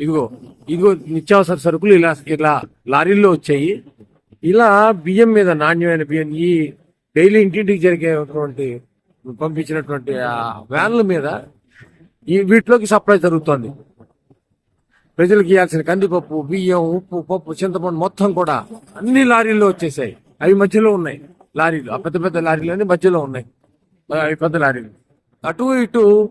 ఇదిగో ఇదిగో నిత్యావసర సరుకులు ఇలా ఇలా లారీల్లో వచ్చాయి. ఇలా బియ్యం మీద నాణ్యమైన బియ్యం ఈ డైలీ ఇంటింటికి జరిగేటువంటి పంపించినటువంటి ఆ వ్యాన్ల మీద ఈ వీటిలోకి సప్లై జరుగుతోంది. ప్రజలకు ఇవ్వాల్సిన కందిపప్పు బియ్యం ఉప్పు పప్పు చింతపండు మొత్తం కూడా అన్ని లారీల్లో వచ్చేసాయి. అవి మధ్యలో ఉన్నాయి. లారీలు ఆ పెద్ద పెద్ద లారీలు అన్ని మధ్యలో ఉన్నాయి. అవి పెద్ద లారీలు. అటు ఇటు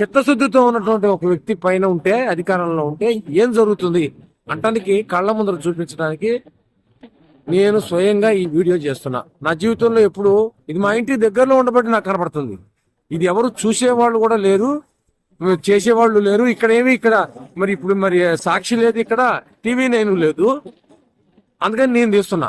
చిత్తశుద్ధితో ఉన్నటువంటి ఒక వ్యక్తి పైన ఉంటే అధికారంలో ఉంటే ఏం జరుగుతుంది? అంటానికి కళ్ళ ముందర చూపించడానికి నేను స్వయంగా ఈ వీడియో చేస్తున్నా. నా జీవితంలో ఎప్పుడు ఇది మా ఇంటి దగ్గరలో ఉండబట్టి నాకు కనపడుతుంది. ఇది ఎవరు చూసేవాళ్ళు కూడా లేరు చేసేవాళ్ళు లేరు. ఇక్కడ ఏమి ఇక్కడ మరి ఇప్పుడు మరి సాక్షి లేదు ఇక్కడ టీవీ నేను లేదు. అందుకని నేను తీస్తున్నా.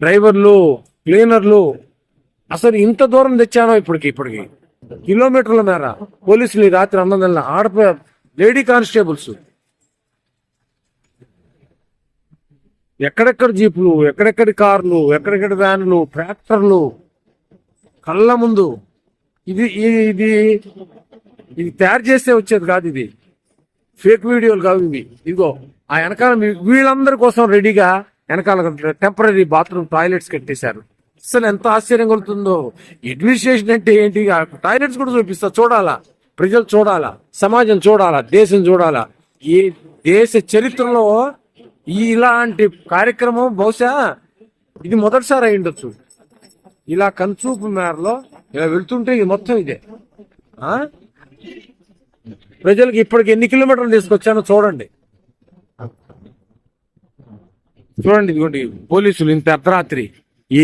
డ్రైవర్లు క్లీనర్లు అసలు ఇంత దూరం తెచ్చానో ఇప్పటికి ఇప్పటికి. కిలోమీటర్ల మేర పోలీసులు ఈ రాత్రి అన్నదల్ల ఆడప లేడీ కానిస్టేబుల్స్. ఎక్కడెక్కడ జీపులు ఎక్కడెక్కడి కార్లు ఎక్కడెక్కడ వ్యాన్లు ట్రాక్టర్లు కళ్ళ ముందు. ఇది ఇది- ఇది తయారు చేస్తే వచ్చేది కాదు ఇది. ఫేక్ వీడియోలు కావు ఇవి. ఇదిగో ఆ వెనకాల వీళ్ళందరి కోసం రెడీగా వెనకాల టెంపరీ బాత్రూమ్ టాయిలెట్స్ కట్టేశారు. అసలు ఎంత ఆశ్చర్యం కలుగుతుందో. అడ్మినిస్ట్రేషన్ అంటే ఏంటి? ఆ టాయిలెట్స్ కూడా చూపిస్తా. చూడాలా? ప్రజలు చూడాలా? సమాజం చూడాలా? దేశం చూడాలా? ఈ దేశ చరిత్రలో ఇలాంటి కార్యక్రమం బహుశా ఇది మొదటిసారి అయి ఉండొచ్చు. ఇలా కనుచూపు మేరలో ఇలా వెళ్తుంటే ఇది మొత్తం ఇదే. ప్రజలకు ఇప్పటికి ఎన్ని కిలోమీటర్లు తీసుకొచ్చానో చూడండి. చూడండి ఇదిగోండి పోలీసులు ఇంత అర్ధరాత్రి. ఈ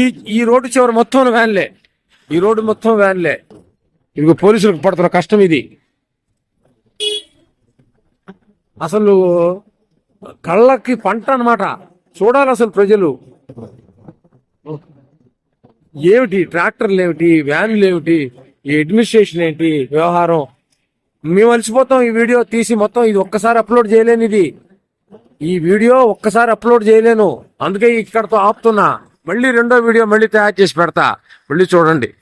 ఈ ఈ రోడ్డు చివరి మొత్తం వ్యాన్లే. ఈ రోడ్డు మొత్తం వ్యాన్లే. ఇదిగో పోలీసులకు పడుతున్న కష్టం ఇది. అసలు కళ్ళకి పంట అన్నమాట. చూడాలి అసలు ప్రజలు. ఏమిటి ట్రాక్టర్లు ఏమిటి వ్యాన్లు ఏమిటి ఈ అడ్మినిస్ట్రేషన్ ఏంటి వ్యవహారం. మేము అలసిపోతాం ఈ వీడియో తీసి మొత్తం ఇది ఒక్కసారి అప్లోడ్ చేయలేనిది. ఈ వీడియో ఒక్కసారి అప్లోడ్ చేయలేను. అందుకే ఇక్కడతో ఆపుతున్నా. మళ్ళీ రెండో వీడియో మళ్ళీ తయారు చేసి పెడతా. మళ్ళీ చూడండి.